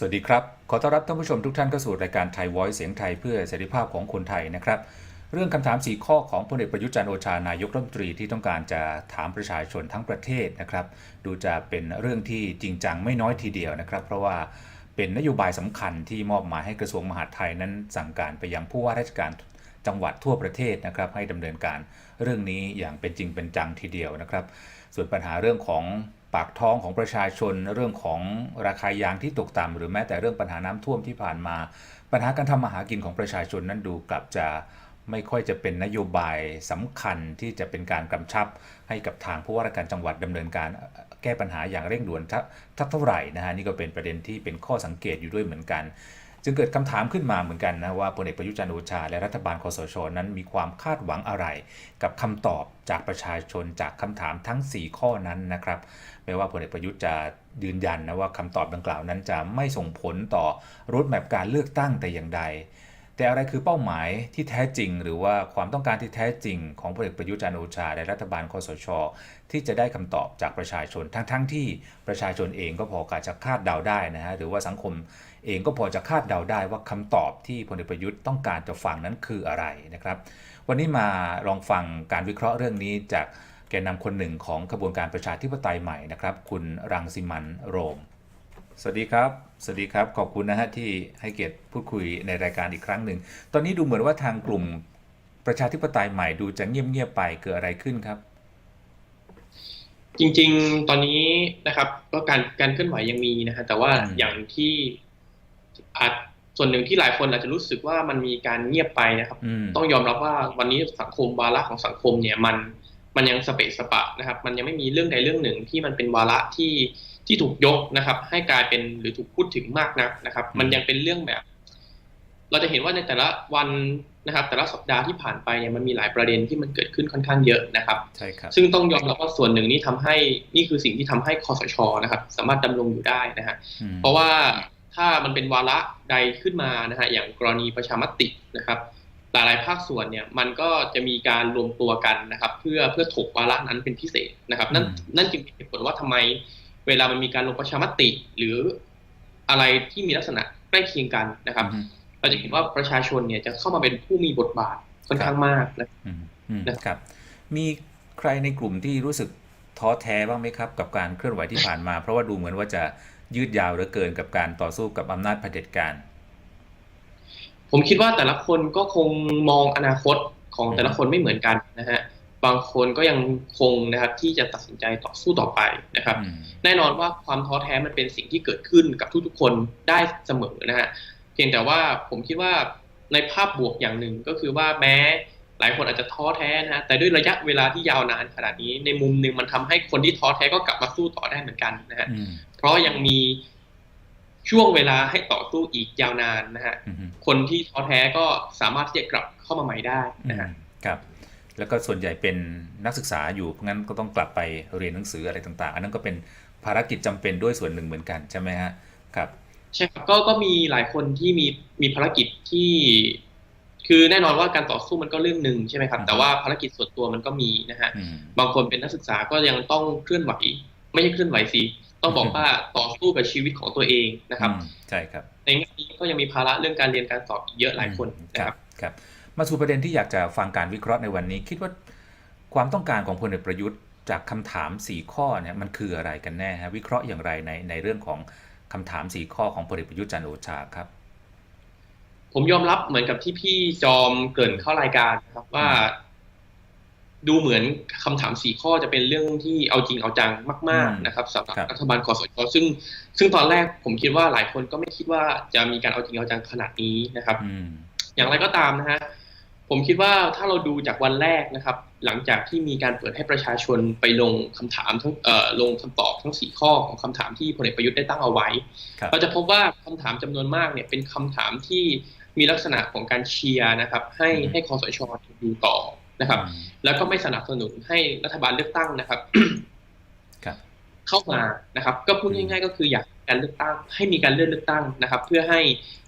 สวัสดีครับ ขอต้อนรับท่านผู้ชมทุกท่านเข้าสู่รายการไทย Voice เสียงไทยเพื่อเสรีภาพของคนไทยนะครับ เรื่องคำถาม 4 ข้อของพลเอกประยุทธ์จันทร์โอชานายกรัฐมนตรีที่ต้องการจะถามประชาชนทั้งประเทศนะครับ ดูจะเป็นเรื่องที่จริงจังไม่น้อยทีเดียวนะครับ เพราะว่าเป็นนโยบายสำคัญที่มอบหมายให้กระทรวงมหาดไทยนั้นสั่งการไปยังผู้ว่าราชการจังหวัดทั่วประเทศนะครับให้ดำเนินการเรื่องนี้อย่างเป็นจริงเป็นจังทีเดียวนะครับ ส่วนปัญหาเรื่องของ ปากท้องของประชาชน เรื่องของราคายางที่ตกต่ำหรือแม้แต่เรื่องปัญหาน้ำท่วมที่ผ่านมา ปัญหาการทำมาหากินของประชาชนนั้นดูกลับจะไม่ค่อยจะเป็นนโยบายสำคัญที่จะเป็นการกำชับให้กับทางผู้ว่าราชการจังหวัดดำเนินการแก้ปัญหาอย่างเร่งด่วนทักเท่าไหร่นะฮะนี่ก็เป็นประเด็นที่เป็นข้อสังเกตอยู่ด้วยเหมือนกัน จึงเกิดคำถามขึ้นมาเหมือนกันนะว่าพลเอกประยุทธ์จันทร์โอชา และรัฐบาลคอสชนั้นมีความคาดหวังอะไร กับคำตอบจากประชาชนจากคำถามทั้ง 4 ข้อนั้นนะครับไม่ว่าพลเอกประยุทธ์จะยืนยันนะว่าคำตอบดังกล่าวนั้นจะไม่ส่งผลต่อรถแมพการเลือกตั้งแต่อย่างใด แต่อะไรคือเป้าหมายที่แท้จริง หรือว่าความต้องการที่แท้จริง ของพลเอกประยุทธ์จันโอชาและรัฐบาลคอสช ที่จะได้คำตอบจากประชาชนทั้งๆทที่ประชาชนเองก็พอจะคาดเดาได้นะฮะหรือว่าสังคมเองก็พอจะคาดเดาได้ว่าคำตอบที่พลเอกประยุทธ์ต้องการจะฟังนั้นคืออะไรนะครับ วันนี้มาลองฟังการวิเคราะห์เรื่องนี้จากแกนนำคนหนึ่งของขบวนการประชาธิปไตยใหม่นะครับ คุณรังสิมันโรม สวัสดีครับ สวัสดีครับ ขอบคุณนะฮะที่ให้เกียรติพูดคุยในรายการอีกครั้งหนึ่ง ตอนนี้ดูเหมือนว่าทางกลุ่มประชาธิปไตยใหม่ดูจะเงียบๆไปเกิดอะไรขึ้นครับ จริงๆ ตอนนี้นะครับ ก็การการเคลื่อนไหวยังมีนะฮะแต่ว่าอืมอย่างที่อาจส่วนหนึ่งที่หลายคนอาจจะรู้สึกว่ามันมีการเงียบไปนะครับอืมต้องยอมรับว่าวันนี้สังคมวาระของสังคมเนี่ยมัน มันยังสเปะสปะนะครับ มันยังไม่มีเรื่องใดเรื่องหนึ่งที่มันเป็นวาระที่ที่ถูกยกนะครับ ให้กลายเป็นหรือถูกพูดถึงมากนักนะครับ มันยังเป็นเรื่องแบบ เราจะเห็นว่าในแต่ละวันนะครับ แต่ละสัปดาห์ที่ผ่านไปเนี่ยมันมีหลายประเด็นที่มันเกิดขึ้นค่อนข้างเยอะนะครับใช่ครับซึ่งต้องยอมรับว่าส่วนหนึ่งนี่ทำให้นี่คือสิ่งที่ทำให้คอสชนะครับ สามารถดำรงอยู่ได้นะฮะอืมเพราะว่าถ้ามันเป็นวาระใดขึ้นมานะฮะอย่างกรณีประชามตินะครับ หลายๆภาคส่วนเนี่ยมันก็จะมีการรวมตัวกันนะครับ เพื่อเพื่อถกวาระนั้นเป็นพิเศษนะครับ นั่นอืมนั่นจึงเป็นเหตุผลว่าทำไมเวลามันมีการลงประชามติ หรืออะไรที่มีลักษณะใกล้เคียงกันนะครับอืมเราจะเห็นว่าประชาชนเนี่ยจะเข้ามาเป็นผู้มีบทบาทค่อนข้างมากนะอืมอืมนะครับครับ มีใครในกลุ่มที่รู้สึกท้อแท้บ้างไหมครับ กับการเคลื่อนไหวที่ผ่านมา เพราะว่าดูเหมือนว่าจะยืดยาวเหลือเกินกับการต่อสู้กับอำนาจเผด็จการ ผมคิดว่าแต่ละคนก็คงมองอนาคตของอืมแต่ละคนไม่เหมือนกันนะฮะบางคนก็ยังคงนะครับที่จะตัดสินใจต่อสู้ต่อไปนะครับอืมแน่นอนว่าความท้อแท้มันเป็นสิ่งที่เกิดขึ้นกับทุกๆคนได้เสมอนะฮะเพียงแต่ว่าผมคิดว่าในภาพบวกอย่างหนึ่งก็คือว่าแม้หลายคนอาจจะท้อแท้นะฮะแต่ด้วยระยะเวลาที่ยาวนานขนาดนี้ในมุมหนึ่งมันทำให้คนที่ท้อแท้ก็กลับมาสู้ต่อได้เหมือนกันนะฮะอืมเพราะยังมี ช่วงเวลาให้ต่อสู้อีกยาวนานนะฮะอืมคนที่ท้อแท้ก็สามารถที่จะกลับเข้ามาใหม่ได้นะฮะครับแล้วก็ส่วนใหญ่เป็นนักศึกษาอยู่เพราะงั้นก็ต้องกลับไปเรียนหนังสืออะไรต่าง ๆ อันนั้นก็เป็นภารกิจจำเป็นด้วยส่วนหนึ่งเหมือนกันใช่ไหมฮะครับใช่ครับก็ก็มีหลายคนที่มีมีภารกิจที่ คือแน่นอนว่าการต่อสู้มันก็เรื่องหนึ่งใช่ไหมครับอืมแต่ว่าภารกิจส่วนตัวมันก็มีนะฮะอืมบางคนเป็นนักศึกษาก็ยังต้องเคลื่อนไหว ไม่ใช่เคลื่อนไหวสิ ต้องบอกว่าต่อสู้กับชีวิตของตัวเองนะครับอืมใช่ครับในแง่นี้ก็ยังมีภาระเรื่องการเรียนการสอบอีกเยอะหลายคนอืมนะครับครับ มาสู่ประเด็นที่อยากจะฟังการวิเคราะห์ในวันนี้ คิดว่าความต้องการของพลเอกประยุทธ์จากคำถาม 4 ข้อเนี่ยมันคืออะไรกันแน่ฮะวิเคราะห์อย่างไรในในเรื่องของคำถาม 4 ข้อของพลเอกประยุทธ์จันทร์โอชาครับ ผมยอมรับเหมือนกับที่พี่จอมเกริ่นเข้ารายการนะครับว่า ดูเหมือนคำถามสี่ข้อจะเป็นเรื่องที่เอาจริงเอาจังมากอืมๆนะครับสำหรับครับรัฐบาลคอสชซึ่ง ซึ่งตอนแรกผมคิดว่าหลายคนก็ไม่คิดว่าจะมีการเอาจริงเอาจังขนาดนี้นะครับอืมอย่างไรก็ตามนะฮะผมคิดว่าถ้าเราดูจากวันแรกนะครับ หลังจากที่มีการเปิดให้ประชาชนไปลงคำถามทั้งเอ่อลงคำตอบทั้งสี่ข้อของคำถามที่พลเอกประยุทธ์ได้ตั้งเอาไว้ครับเราจะพบว่าคำถามจำนวนมากเนี่ยเป็นคำถามที่มีลักษณะของการเชียร์นะครับ ให้อืมให้คอสชอยู่ต่อ นะครับอืมแล้วก็ไม่สนับสนุนให้รัฐบาลเลือกตั้งนะครับครับเข้ามานะครับ ก็พูดง่ายๆ ก็คืออยากการเลือกตั้ง ให้มีการเลื่อนเลือกตั้งนะครับ เพื่อให้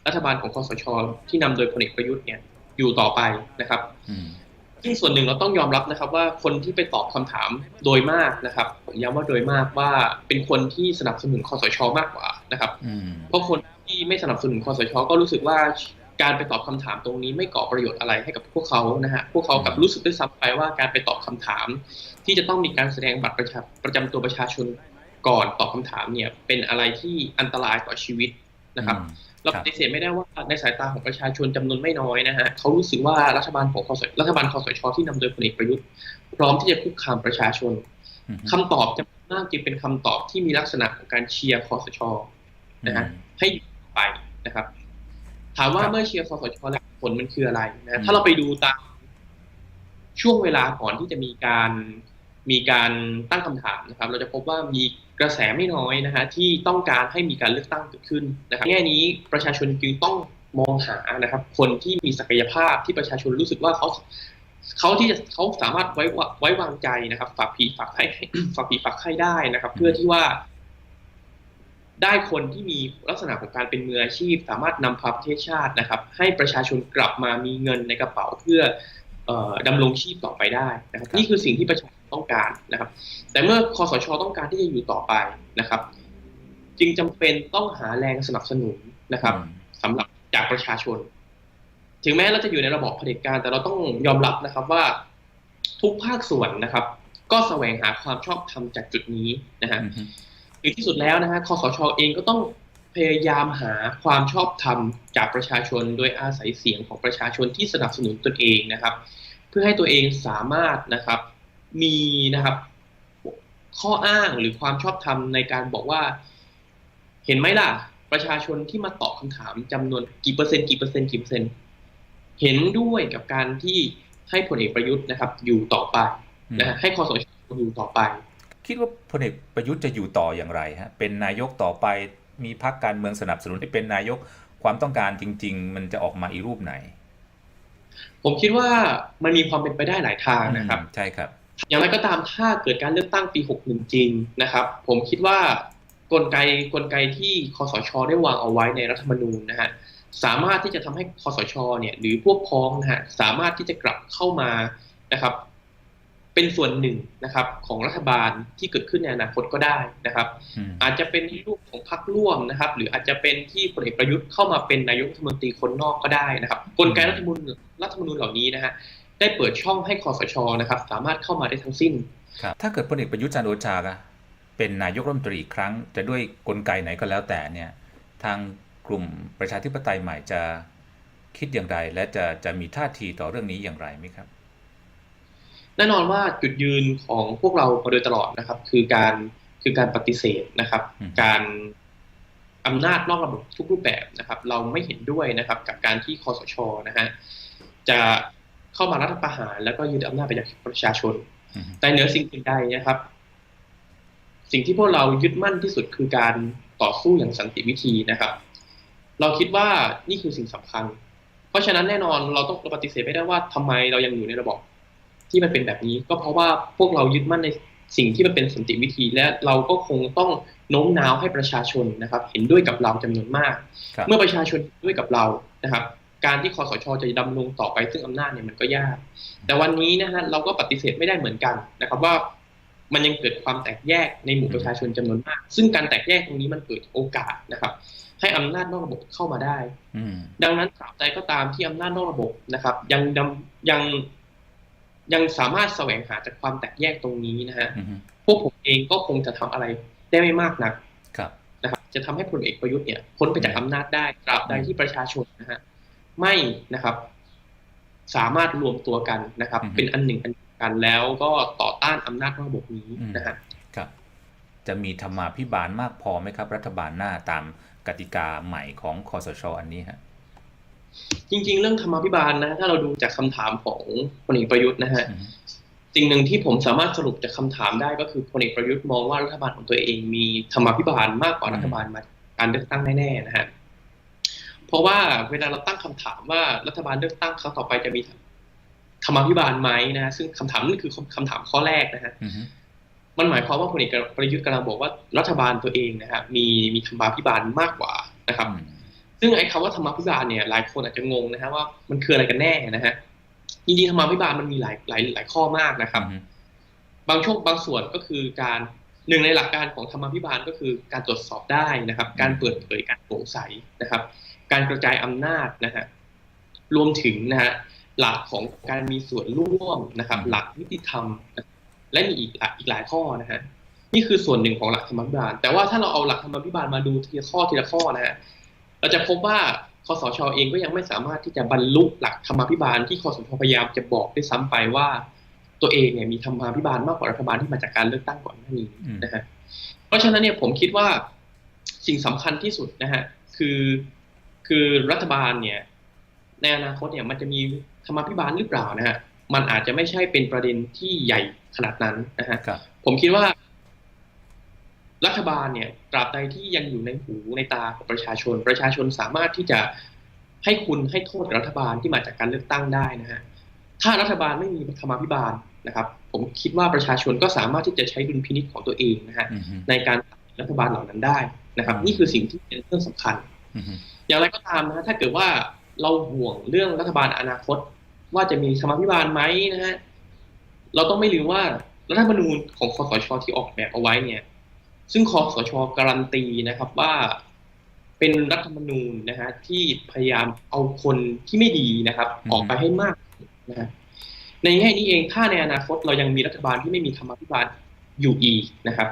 รัฐบาลของคอสช ที่นำโดยพลเอกประยุทธ์เนี่ยอยู่ต่อไปนะครับอืมซึ่งส่วนหนึ่งเราต้องยอมรับนะครับ ว่าคนที่ไปตอบคำถามโดยมากนะครับผมย้ำว่าโดยมากว่าเป็นคนที่สนับสนุนคอสช มากกว่านะครับอืมเพราะคนที่ที่ไม่สนับสนุนคอสช ก็รู้สึกว่า การไปตอบคำถามตรงนี้ไม่ก่อประโยชน์อะไรให้กับพวกเขานะฮะ พวกเขากลับรู้สึกด้วยซ้ำไปว่าการไปตอบคำถาม ที่จะต้องมีการแสดงบัตรประชาประจำตัวประชาชนก่อนตอบคำถามเนี่ย เป็นอะไรที่อันตรายต่อชีวิตนะครับอืมเราครัปบฏิเสธไม่ได้ว่าในสายตาของประชาชนจำนวนไม่น้อยนะฮะเขารู้สึกว่ารัฐบาลของคอสรัฐบาลคอสชที่นำโดยพลเอกประยุทธ์ พร้อมที่จะคุกคามประชาชนอืมคำตอบจำนวนมากจึงเป็นคำตอบที่มีลักษณะของการเชียร์คอสชนะฮะให้อยู่ต่อไปนะครับ ถามว่าครับเมื่อเชียร์คอสชแล้วผลมันคืออะไรนะอืฮะมถ้าเราไปดูตามช่วงเวลาก่อนที่จะมีการมีการตั้งคำถามนะครับ เราจะพบว่ามีกระแสไม่น้อยนะฮะที่ต้องการให้มีการเลือกตั้งเกิดขึ้นนะครับแง่นี้ประชาชนจึงต้องมองหานะครับ คนที่มีศักยภาพที่ประชาชนรู้สึกว่าเขาเขาที่จะเขาสามารถไว้วะไว้วางใจนะครับ ฝากผีฝากไข้ฝากผีฝากไข้ได้นะครับ เพื่อที่ว่า ได้คนที่มีลักษณะของการเป็นมืออาชีพ สามารถนำพาประเทศชาตินะครับ ให้ประชาชนกลับมามีเงินในกระเป๋าเพื่อเอ่อดำรงชีพต่อไปได้นะครับครับนี่คือสิ่งที่ประชาชนต้องการนะครับ แต่เมื่อคอสชต้องการที่จะอยู่ต่อไปนะครับ จึงจำเป็นต้องหาแรงสนับสนุนนะครับอืมสำหรับจากประชาชน ถึงแม้เราจะอยู่ในระบอบเผด็จการ แต่เราต้องยอมรับนะครับว่าทุกภาคส่วนนะครับ ก็แสวงหาความชอบธรรมจากจุดนี้นะฮะ อืมถึงที่สุดแล้วนะฮะคอสชเองก็ต้องพยายามหาความชอบธรรมจากประชาชน โดยอาศัยเสียงของประชาชนที่สนับสนุนตนเองนะครับ เพื่อให้ตัวเองสามารถนะครับมีนะครับข้ออ้างหรือความชอบธรรมในการบอกว่า เห็นไหมล่ะ ประชาชนที่มาตอบคำถามจำนวนกี่เปอร์เซ็นต์กี่เปอร์เซ็นต์กี่เปอร์เซ็นต์เห็นด้วยกับการที่ให้พลเอกประยุทธ์นะครับ อยู่ต่อไปนะฮะให้คอสชอยู่ต่อไป คิดว่าพลเอกประยุทธ์จะอยู่ต่ออย่างไรฮะเป็นนายกต่อไปมีพรรคการเมืองสนับสนุนให้เป็นนายกความต้องการจริง ๆ มันจะออกมาอีกรูปไหน ผมคิดว่ามันมีความเป็นไปได้หลายทางนะครับอืมใช่ครับ อย่างไรก็ตามถ้าเกิดการเลือกตั้งปี 61 จริงนะครับ ผมคิดว่ากลไกกลไกที่คอสชได้วางเอาไว้ในรัฐธรรมนูญนะฮะสามารถที่จะทำให้คอสชเนี่ยหรือพวกพ้องนะฮะสามารถที่จะกลับเข้ามานะครับ เป็นส่วนหนึ่งนะครับของรัฐบาลที่เกิดขึ้นในอนาคตก็ได้นะครับอืมอาจจะเป็นรูปของพรรคร่วมนะครับ หรืออาจจะเป็นที่พลเอกประยุทธ์เข้ามาเป็นนายกรัฐมนตรีคนนอกก็ได้นะครับกลไกรัฐธรรมนูญรัฐธรรมนูญเหล่านี้นะฮะได้เปิดช่องให้คอสชนะครับ สามารถเข้ามาได้ทั้งสิ้นครับถ้าเกิดพลเอกประยุทธ์จันทร์โอชาอะเป็นนายกรัฐมนตรีอีกครั้ง จะด้วยกลไกไหนก็แล้วแต่เนี่ยทางกลุ่มประชาธิปไตยใหม่จะคิดอย่างไร และจะจะมีท่าทีต่อเรื่องนี้อย่างไรไหมครับ แน่นอนว่าจุดยืนของพวกเรามาโดยตลอดนะครับ คือการคือการปฏิเสธนะครับอืมการอำนาจนอกระบบทุกรูปแบบนะครับ เราไม่เห็นด้วยนะครับ กับการที่คอสชนะฮะจะเข้ามารัฐประหาร แล้วก็ยึดอำนาจไปจากประชาชนอืมแต่เหนือสิ่งอื่นใดนะครับ สิ่งที่พวกเรายึดมั่นที่สุดคือการต่อสู้อย่างสันติวิธีนะครับ เราคิดว่านี่คือสิ่งสำคัญ เพราะฉะนั้นแน่นอนเราต้องปฏิเสธไม่ได้ว่าทำไมเรายังอยู่ในระบบ ที่มันเป็นแบบนี้ ก็เพราะว่าพวกเรายึดมั่นในสิ่งที่มันเป็นสันติวิธีและเราก็คงต้องโน้มน้าวให้ประชาชนนะครับ เห็นด้วยกับเราจำนวนมากครับเมื่อประชาชนเห็นด้วยกับเรานะครับ การที่คอสชจะดำรงต่อไปซึ่งอำนาจเนี่ยมันก็ยาก แต่วันนี้นะฮะเราก็ปฏิเสธไม่ได้เหมือนกันนะครับว่ามันยังเกิดความแตกแยกในหมู่ประชาชนจำนวนมาก ซึ่งการแตกแยกตรงนี้มันเปิดโอกาสนะครับ ให้อำนาจนอกระบบเข้ามาได้อืมดังนั้นตราบใดก็ตามที่อำนาจนอกระบบนะครับ ยังดำยัง ยังสามารถแสวงหาจากความแตกแยกตรงนี้นะฮะอืมพวกผมเองก็คงจะทำอะไรได้ไม่มากนักครับนะครับจะทำให้พลเอกประยุทธ์เนี่ยพ้นไปจากอำนาจได้ตราบใดที่ประชาชนนะฮะไม่นะครับ สามารถรวมตัวกันนะครับอือฮึเป็นอันหนึ่งอันเดียวกันแล้วก็ต่อต้านอำนาจนอกระบบนี้อืมนะฮะครับ จะมีธรรมาภิบาลมากพอไหมครับ รัฐบาลหน้าตามกติกาใหม่ของคอสชอันนี้ฮะ จริง ๆ เรื่องธรรมาภิบาลนะ ถ้าเราดูจากคำถามของพลเอกประยุทธ์นะฮะอืมสิ่งหนึ่งที่ผมสามารถสรุปจากคำถามได้ก็คือพลเอกประยุทธ์มองว่ารัฐบาลของตัวเองมีธรรมาภิบาลมากกว่าอืมรัฐบาลมาการเลือกตั้งแน่ๆนะฮะเพราะว่าเวลาเราตั้งคำถามว่ารัฐบาลเลือกตั้งครั้งต่อไปจะมีธรรมาภิบาลไหมนะฮะซึ่งคำถามนั่นคือคำถามข้อแรกนะฮะอืมมันหมายความว่าพลเอกประยุทธ์กำลังบอกว่ารัฐบาลตัวเองนะฮะมีมีธรรมาภิบาลมากกว่านะครับอืม ซึ่งไอ้คำว่าธรรมาภิบาลเนี่ยหลายคนอาจจะงงนะฮะว่ามันคืออะไรกันแน่นะฮะจริงๆธรรมาภิบาลมันมีหลายหลายหลายข้อมากนะครับอืมบางช่วงบางส่วนก็คือการหนึ่งในหลักการของธรรมาภิบาลก็คือการตรวจสอบได้นะครับ การเปิดเผยการโปร่งใสนะครับ การกระจายอำนาจนะฮะรวมถึงนะฮะหลักของการมีส่วนร่วมนะครับ หลักยุติธรรม และมีอีกหลายอีกหลายข้อนะฮะนี่คือส่วนหนึ่งของหลักธรรมาภิบาล แต่ว่าถ้าเราเอาหลักธรรมาภิบาลมาดูทีละข้อทีละข้อนะฮะ เราจะพบว่าคสชเองก็ยังไม่สามารถที่จะบรรลุหลักธรรมาภิบาลที่คสชพยายามจะบอกด้วยซ้ำไปว่า ตัวเองเนี่ยมีธรรมาภิบาลมากกว่ารัฐบาลที่มาจากการเลือกตั้งก่อนหน้านี้อืมนะฮะเพราะฉะนั้นเนี่ยผมคิดว่าสิ่งสำคัญที่สุดนะฮะคือคือรัฐบาลเนี่ยในอนาคตเนี่ยมันจะมีธรรมาภิบาลหรือเปล่านะฮะมันอาจจะไม่ใช่เป็นประเด็นที่ใหญ่ขนาดนั้นนะฮะครับผมคิดว่า รัฐบาลเนี่ยตราบใดที่ยังอยู่ในหูในตาของประชาชน ประชาชนสามารถที่จะให้คุณให้โทษรัฐบาลที่มาจากการเลือกตั้งได้นะฮะถ้ารัฐบาลไม่มีธรรมาภิบาลนะครับ ผมคิดว่าประชาชนก็สามารถที่จะใช้ดุลพินิจของตัวเองนะฮะอืมฮึในการตัดสินรัฐบาลเหล่านั้นได้นะครับอืมนี่คือสิ่งที่เป็นเรื่องสำคัญอืมฮึอย่างไรก็ตามนะฮะถ้าเกิดว่าเราห่วงเรื่องรัฐบาลอนาคต ว่าจะมีธรรมาภิบาลไหมนะฮะเราต้องไม่ลืมว่ารัฐธรรมนูญของคอสชที่ออกแบบเอาไว้เนี่ย ซึ่งคอสชการันตีนะครับว่าเป็นรัฐธรรมนูญนะฮะที่พยายามเอาคนที่ไม่ดีนะครับ ออกไปให้มากนะฮะในแง่นี้เองถ้าในอนาคตเรายังมีรัฐบาลที่ไม่มีธรรมาภิบาลอยู่อีกนะครับ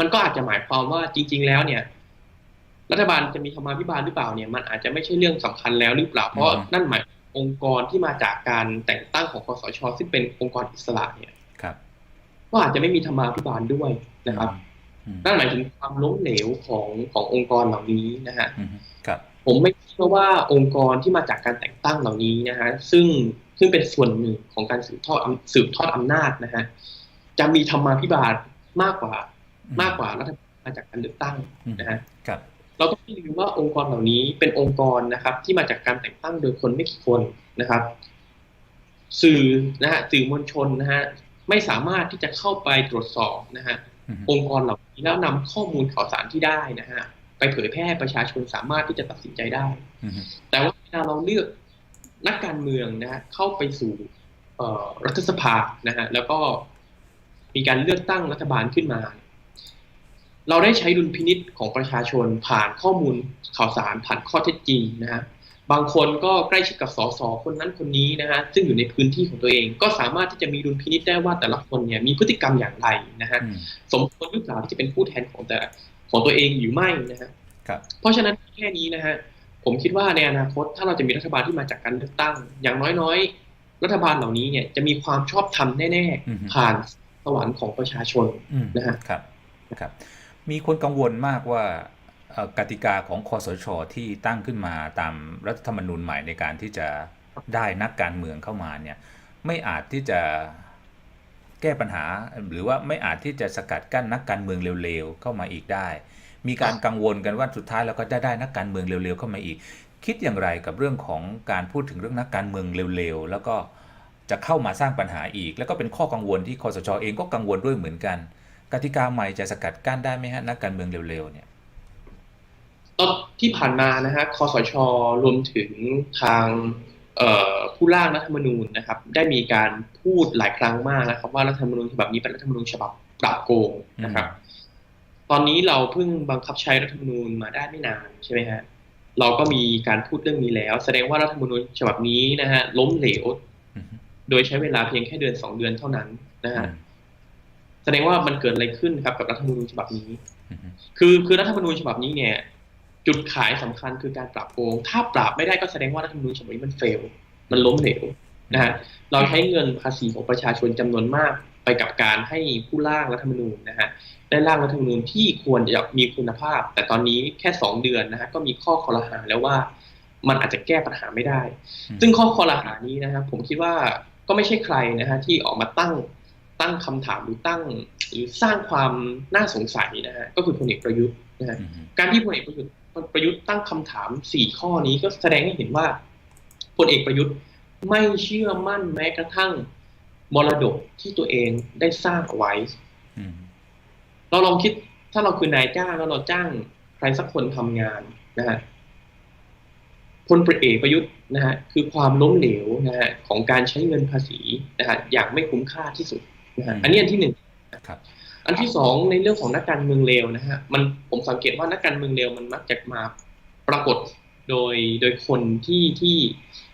มันก็อาจจะหมายความว่าจริง ๆ แล้วเนี่ย รัฐบาลจะมีธรรมาภิบาลหรือเปล่าเนี่ย มันอาจจะไม่ใช่เรื่องสำคัญแล้วหรือเปล่าเพราะนั่นหมายองค์กรที่มาจากการแต่งตั้งของคอสชซึ่งเป็นองค์กรอิสระเนี่ยครับก็อาจจะไม่มีธรรมาภิบาลด้วยนะครับอืม นั่นหมายถึงความล้มเหลวของขององค์กรเหล่านี้นะฮะอืมฮึครับผมไม่เชื่อว่าองค์กรที่มาจากการแต่งตั้งเหล่านี้นะฮะซึ่งซึ่งเป็นส่วนหนึ่งของการสืบทอดอำสืบทอดอำนาจนะฮะจะมีธรรมาภิบาลมากกว่าอืมมากกว่ารัฐบาลมาจากการเลือกตั้งอืมนะฮะครับเราต้องไม่ลืมว่าองค์กรเหล่านี้เป็นองค์กรนะครับ ที่มาจากการแต่งตั้งโดยคนไม่กี่คนนะครับ สื่อนะฮะสื่อมวลชนนะฮะไม่สามารถที่จะเข้าไปตรวจสอบนะฮะ อืมฮึองค์กรเหล่านี้แล้วนำข้อมูลข่าวสารที่ได้นะฮะไปเผยแพร่ให้ประชาชนสามารถที่จะตัดสินใจได้อืมฮึแต่ว่าเวลาเราเลือกนักการเมืองนะฮะเข้าไปสู่เอ่อรัฐสภานะฮะแล้วก็มีการเลือกตั้งรัฐบาลขึ้นมา เราได้ใช้ดุลพินิษของประชาชนผ่านข้อมูลข่าวสารผ่านข้อเท็จจริงนะฮะ บางคนก็ใกล้ชิดกับสสคนนั้นคนนี้นะฮะซึ่งอยู่ในพื้นที่ของตัวเอง ก็สามารถที่จะมีดุลพินิษได้ว่าแต่ละคนเนี่ยมีพฤติกรรมอย่างไรนะฮะอืมสมควรหรือเปล่าที่จะเป็นผู้แทนของแต่ของตัวเองหรือไม่นะฮะครับเพราะฉะนั้นแค่นี้นะฮะผมคิดว่าในอนาคตถ้าเราจะมีรัฐบาลที่มาจากการเลือกตั้ง อย่างน้อยๆ รัฐบาลเหล่านี้เนี่ยจะมีความชอบธรรมแน่อืมๆผ่านสวรรค์ของประชาชนอืมนะฮะครับครับ มีคนกังวลมากว่าเอ่อ กติกาของคอสชที่ตั้งขึ้นมาตามรัฐธรรมนูญใหม่ในการที่จะได้นักการเมืองเข้ามาเนี่ยไม่อาจที่จะแก้ปัญหาหรือว่าไม่อาจที่จะสกัดกั้นนักการเมืองเร็วๆเข้ามาอีกได้ มีการกังวลกันว่าสุดท้ายเราก็จะได้นักการเมืองเร็วๆเข้ามาอีก คิดอย่างไรกับเรื่องของการพูดถึงเรื่องนักการเมืองเร็วๆแล้วก็จะเข้ามาสร้างปัญหาอีก แล้วก็เป็นข้อกังวลที่คอสชเองก็กังวลด้วยเหมือนกัน กติกาใหม่จะสกัดกั้นได้ไหมฮะนักการเมืองเร็วๆเนี่ย ตอนที่ผ่านมานะฮะคอสชรวมถึงทางเอ่อผู้ร่างรัฐธรรมนูญนะครับ ได้มีการพูดหลายครั้งมากนะครับ ว่ารัฐธรรมนูญฉบับนี้เป็นรัฐธรรมนูญฉบับปราบโกงนะครับ ตอนนี้เราเพิ่งบังคับใช้รัฐธรรมนูญมาได้ไม่นานใช่ไหมฮะเราก็มีการพูดเรื่องนี้แล้ว แสดงว่ารัฐธรรมนูญฉบับนี้นะฮะล้มเหลวอืมฮึโดยใช้เวลาเพียงแค่เดือนสองเดือนเท่านั้นนะอืฮะมแสดงว่ามันเกิดอะไรขึ้นครับกับรัฐธรรมนูญฉบับนี้อืมฮึคือคือรัฐธรรมนูญฉบับนี้เนี่ย จุดขายสำคัญคือการปราบโกง ถ้าปราบไม่ได้ก็แสดงว่ารัฐธรรมนูญฉบับนี้มันเฟล มันล้มเหลวนะฮะ เราใช้เงินภาษีของประชาชนจำนวนมากไปกับการให้ผู้ร่างรัฐธรรมนูญนะฮะได้ร่างรัฐธรรมนูญที่ควรจะมีคุณภาพ แต่ตอนนี้แค่สองเดือนนะฮะก็มีข้อคอรหาแล้วว่ามันอาจจะแก้ปัญหาไม่ได้ ซึ่งข้อคอรหานี้นะครับผมคิดว่าก็ไม่ใช่ใครนะฮะที่ออกมาตั้งตั้งคำถามหรือตั้งหรือสร้างความน่าสงสัยนะฮะก็คือพลเอกประยุทธ์นะฮะอืมฮึการที่พลเอกประยุทธ์ ประยุทธ์ตั้งคำถามสี่ข้อนี้ก็แสดงให้เห็นว่าพลเอกประยุทธ์ไม่เชื่อมั่นแม้กระทั่งมรดกที่ตัวเองได้สร้างเอาไว้อืมเราลองคิดถ้าเราคือนายจ้างแล้วเราจ้างใครสักคนทำงานนะฮะพลเอกประยุทธ์นะฮะคือความล้มเหลวนะฮะของการใช้เงินภาษีนะฮะอย่างไม่คุ้มค่าที่สุดนะฮะอันนี้อันที่หนึ่งครับ อันที่สองในเรื่องของนักการเมืองเลวนะฮะมันผมสังเกตว่านักการเมืองเลวมันมักจะมาปรากฏโดยโดยคนที่ที่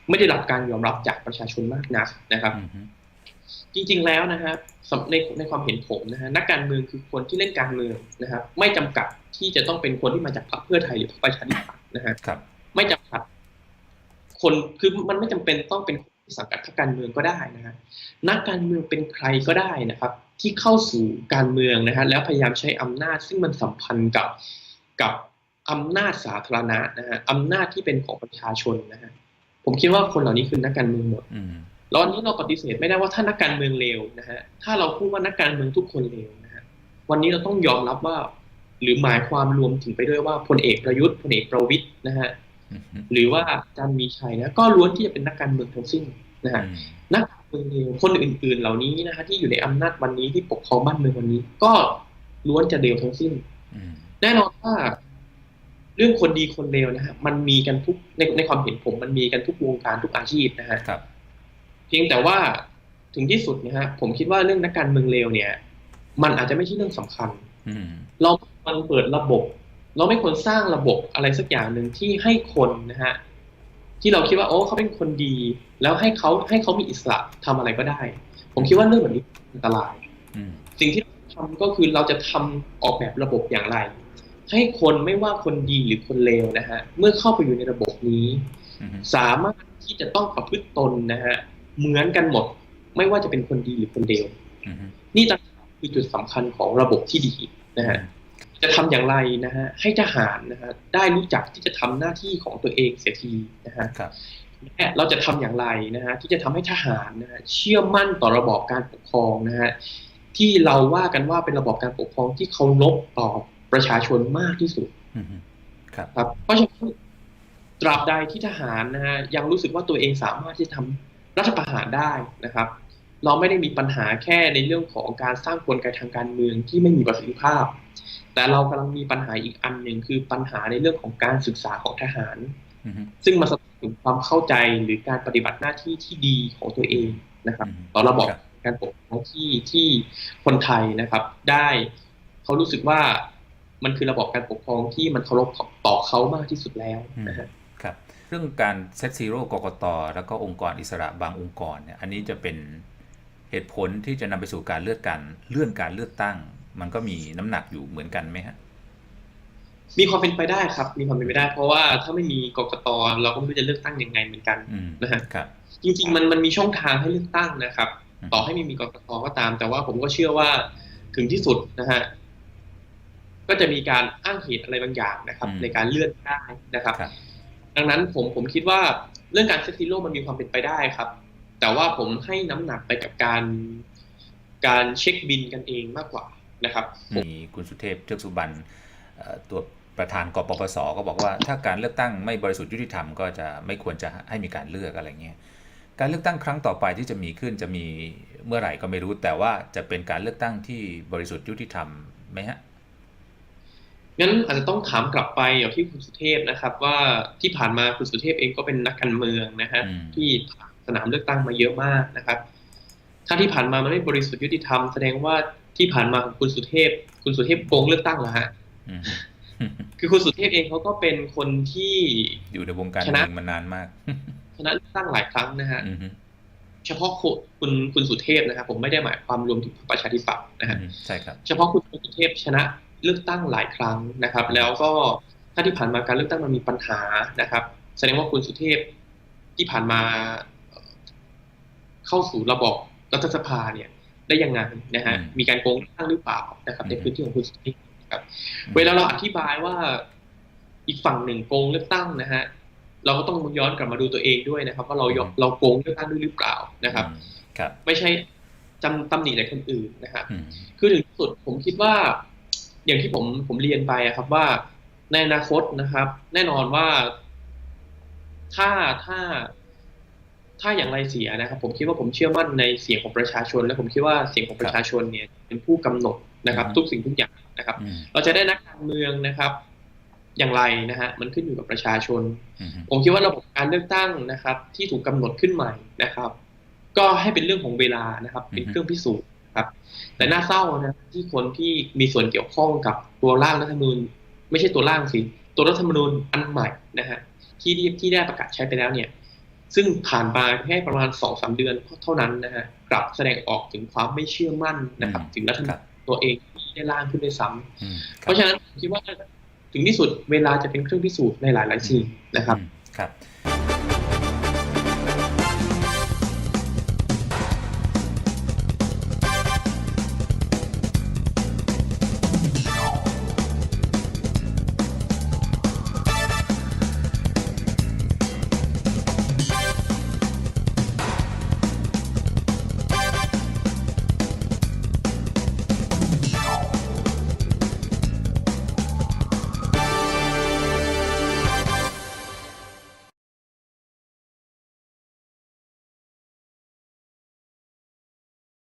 ไม่ได้รับการยอมรับจากประชาชนมากนักนะครับอืมฮึจริงๆแล้วนะฮะสำในในความเห็นผมนะฮะนักการเมืองคือคนที่เล่นการเมืองนะครับ ไม่จำกัดที่จะต้องเป็นคนที่มาจากพรรคเพื่อไทยหรือพรรคประชาธิปัตย์นะฮะครับไม่จำกัด คนคือมันไม่จำเป็นต้องเป็นคนที่สังกัดพรรคการเมืองก็ได้นะฮะนักการเมืองเป็นใครก็ได้นะครับ ที่เข้าสู่การเมืองนะฮะแล้วพยายามใช้อำนาจซึ่งมันสัมพันธ์กับกับอำนาจสาธารณะนะฮะอำนาจที่เป็นของประชาชนนะฮะผมคิดว่าคนเหล่านี้คือนักการเมืองหมดอืมแล้วอันนี้เราปฏิเสธไม่ได้ว่าถ้านักการเมืองเลวนะฮะถ้าเราพูดว่านักการเมืองทุกคนเลวนะฮะวันนี้เราต้องยอมรับว่า หรือหมายความรวมถึงไปด้วยว่าพลเอกประยุทธ์พลเอกประวิตยนะฮะอืมฮึหรือว่าอาจารย์มีชัยนะก็ล้วนที่จะเป็นนักการเมืองทั้งสิ้นนะฮะอืมนัก การเมืองเลวคนอื่นๆเหล่านี้นะฮะที่อยู่ในอำนาจวันนี้ที่ปกครองบ้านเมืองวันนี้ ก็ล้วนจะเลวทั้งสิ้นอืมแน่นอนว่า เรื่องคนดีคนเลวนะฮะมันมีกันทุกในในความเห็นผม มันมีกันทุกวงการทุกอาชีพนะฮะครับเพียงแต่ว่าถึงที่สุดนะฮะผมคิดว่าเรื่องนักการเมืองเลวเนี่ย มันอาจจะไม่ใช่เรื่องสำคัญอืมเรามันเปิดระบบ เราไม่ควรสร้างระบบอะไรสักอย่างหนึ่งที่ให้คนนะฮะ ที่เราคิดว่าโอ้เขาเป็นคนดี แล้วให้เขาให้เขามีอิสระทำอะไรก็ได้ ผมคิดว่าเรื่องแบบนี้อันตรายอืมสิ่งที่เราทำก็คือเราจะทำออกแบบระบบอย่างไร ให้คนไม่ว่าคนดีหรือคนเลวนะฮะเมื่อเข้าไปอยู่ในระบบนี้อืมฮึสามารถที่จะต้องประพฤติตนนะฮะเหมือนกันหมด ไม่ว่าจะเป็นคนดีหรือคนเลวอืมฮึนี่ต่างหากคือจุดสำคัญของระบบที่ดีนะฮะ จะทำอย่างไรนะฮะให้ทหารนะฮะได้รู้จักที่จะทำหน้าที่ของตัวเองเสียทีนะฮะครับและเราจะทำอย่างไรนะฮะที่จะทำให้ทหารนะฮะเชื่อมั่นต่อระบอบการปกครองนะฮะที่เราว่ากันว่าเป็นระบอบการปกครองที่เคารพต่อประชาชนมากที่สุดอืมฮึครับครับเพราะฉะนั้นตราบใดที่ทหารนะฮะยังรู้สึกว่าตัวเองสามารถที่จะทำรัฐประหารได้นะครับ เราไม่ได้มีปัญหาแค่ในเรื่องของการสร้างกลไกทางการเมืองที่ไม่มีประสิทธิภาพ แต่เรากำลังมีปัญหาอีกอันหนึ่งคือปัญหาในเรื่องของการศึกษาของทหารอืมฮึซึ่งมาสะท้อนถึงความเข้าใจหรือการปฏิบัติหน้าที่ที่ดีของตัวเองนะครับอืมต่อระบอบครับการปกครองที่ที่คนไทยนะครับ ได้เขารู้สึกว่ามันคือระบอบการปกครองที่มันเคารพต่อเขามากที่สุดแล้วนะฮะครับ เรื่องการเซตซีโร่กกตแล้วก็องค์กรอิสระบางองค์กรเนี่ยอันนี้จะเป็นเหตุผลที่จะนำไปสู่การเลือกการเลื่อนการเลือกตั้ง มันก็มีน้ำหนักอยู่เหมือนกันไหมฮะมีความเป็นไปได้ครับ มีความเป็นไปได้ เพราะว่าถ้าไม่มีกกตเราก็ไม่รู้จะเลือกตั้งยังไงเหมือนกันอืมนะฮะครับจริง ๆ มันมันมีช่องทางให้เลือกตั้งนะครับอืมต่อให้ไม่มีกกตก็ตาม แต่ว่าผมก็เชื่อว่าถึงที่สุดนะฮะก็จะมีการอ้างเหตุอะไรบางอย่างนะครับ ในการเลื่อนได้นะครับครับดังนั้นผมผมคิดว่าเรื่องการเซตซีโร่มันมีความเป็นไปได้ครับ แต่ว่าผมให้น้ำหนักไปกับการการเช็คบินกันเองมากกว่า นะครับมีคุณสุเทพเทือกสุบรรณเอ่อตัวประธานกปปสก็บอกว่าถ้าการเลือกตั้งไม่บริสุทธิ์ยุติธรรมก็จะไม่ควรจะให้มีการเลือกอะไรเงี้ยการเลือกตั้งครั้งต่อไปที่จะมีขึ้นจะมีเมื่อไหร่ก็ไม่รู้ แต่ว่าจะเป็นการเลือกตั้งที่บริสุทธิ์ยุติธรรมไหมฮะงั้นอาจจะต้องถามกลับไปอย่างที่คุณสุเทพนะครับ ว่าที่ผ่านมาคุณสุเทพเองก็เป็นนักการเมืองนะฮะอืมที่ผ่านสนามเลือกตั้งมาเยอะมากนะครับ ถ้าที่ผ่านมามันไม่บริสุทธิ์ยุติธรรมแสดงว่า ที่ผ่านมาของคุณสุเทพ คุณสุเทพโกงเลือกตั้งเหรอฮะอืมคือคุณสุเทพเองเขาก็เป็นคนที่อยู่ในวงการชเมืนะองมานานมากชนะเลือกตั้งหลายครั้งนะฮะอืมฮึเฉพาะคุณคุณคุณสุเทพนะครับผมไม่ได้หมายความรวมถึงประชาธิปัตย์นะฮะอืมใช่ครับ เฉพาะคุณสุเทพชนะเลือกตั้งหลายครั้งนะครับ แล้วก็ถ้าที่ผ่านมาการเลือกตั้งมันมีปัญหานะครับ แสดงว่าคุณสุเทพที่ผ่านมาเอ่อเข้าสู่ระบบรัฐสภาเนี่ย ได้ยังไงนะฮะอืมมีการโกงเลือกตั้งหรือเปล่านะครับ ในอืมพื้นที่ของคุณสุเทพนะครับอืมเวลาเราอธิบายว่าอีกฝั่งหนึ่งโกงเลือกตั้งนะฮะเราก็ต้องย้อนกลับมาดูตัวเองด้วยนะครับ ว่าเรายอมเราโกงเลือกตั้งด้วยหรือเปล่านะครับอืมครับ ไม่ใช่จำตำหนิแต่คนอื่นนะฮะอืมคือถึงที่สุดผมคิดว่า อย่างที่ผมผมเรียนไปอะครับว่าในอนาคตนะครับ แน่นอนว่าถ้าถ้า ถ้าอย่างไรเสียนะครับ ผมคิดว่าผมเชื่อมั่นในเสียงของประชาชน และผมคิดว่าเสียงของประชาชนเนี่ยเป็นผู้กำหนดนะครับอืมทุกสิ่งทุกอย่างนะครับอืมเราจะได้นักการเมืองนะครับ อย่างไรนะฮะมันขึ้นอยู่กับประชาชนอืมฮึผมคิดว่าระบบการเลือกตั้งนะครับ ที่ถูกกำหนดขึ้นใหม่นะครับ ก็ให้เป็นเรื่องของเวลานะครับ เป็นเครื่องพิสูจน์ครับ แต่น่าเศร้านะที่คนที่มีส่วนเกี่ยวข้องกับตัวร่างรัฐธรรมนูญไม่ใช่ตัวร่างสิตัวรัฐธรรมนูญอันใหม่นะฮะที่ที่ที่ได้ประกาศใช้ไปแล้วเนี่ย ซึ่งผ่านมาแค่ประมาณสองสามเดือนเท่านั้นนะฮะกลับแสดงออกถึงความไม่เชื่อมั่นนะครับอืมถึงรัฐธรรมครันูบญตัวเองที่ได้ร่างขึ้นด้วยซ้ำอืมคเพรับราะฉะนั้นผมคิดว่าถึงที่สุดเวลาจะเป็นเครื่องพิสูจน์ในหลาย ๆ สิ่งนะครับอืมครับ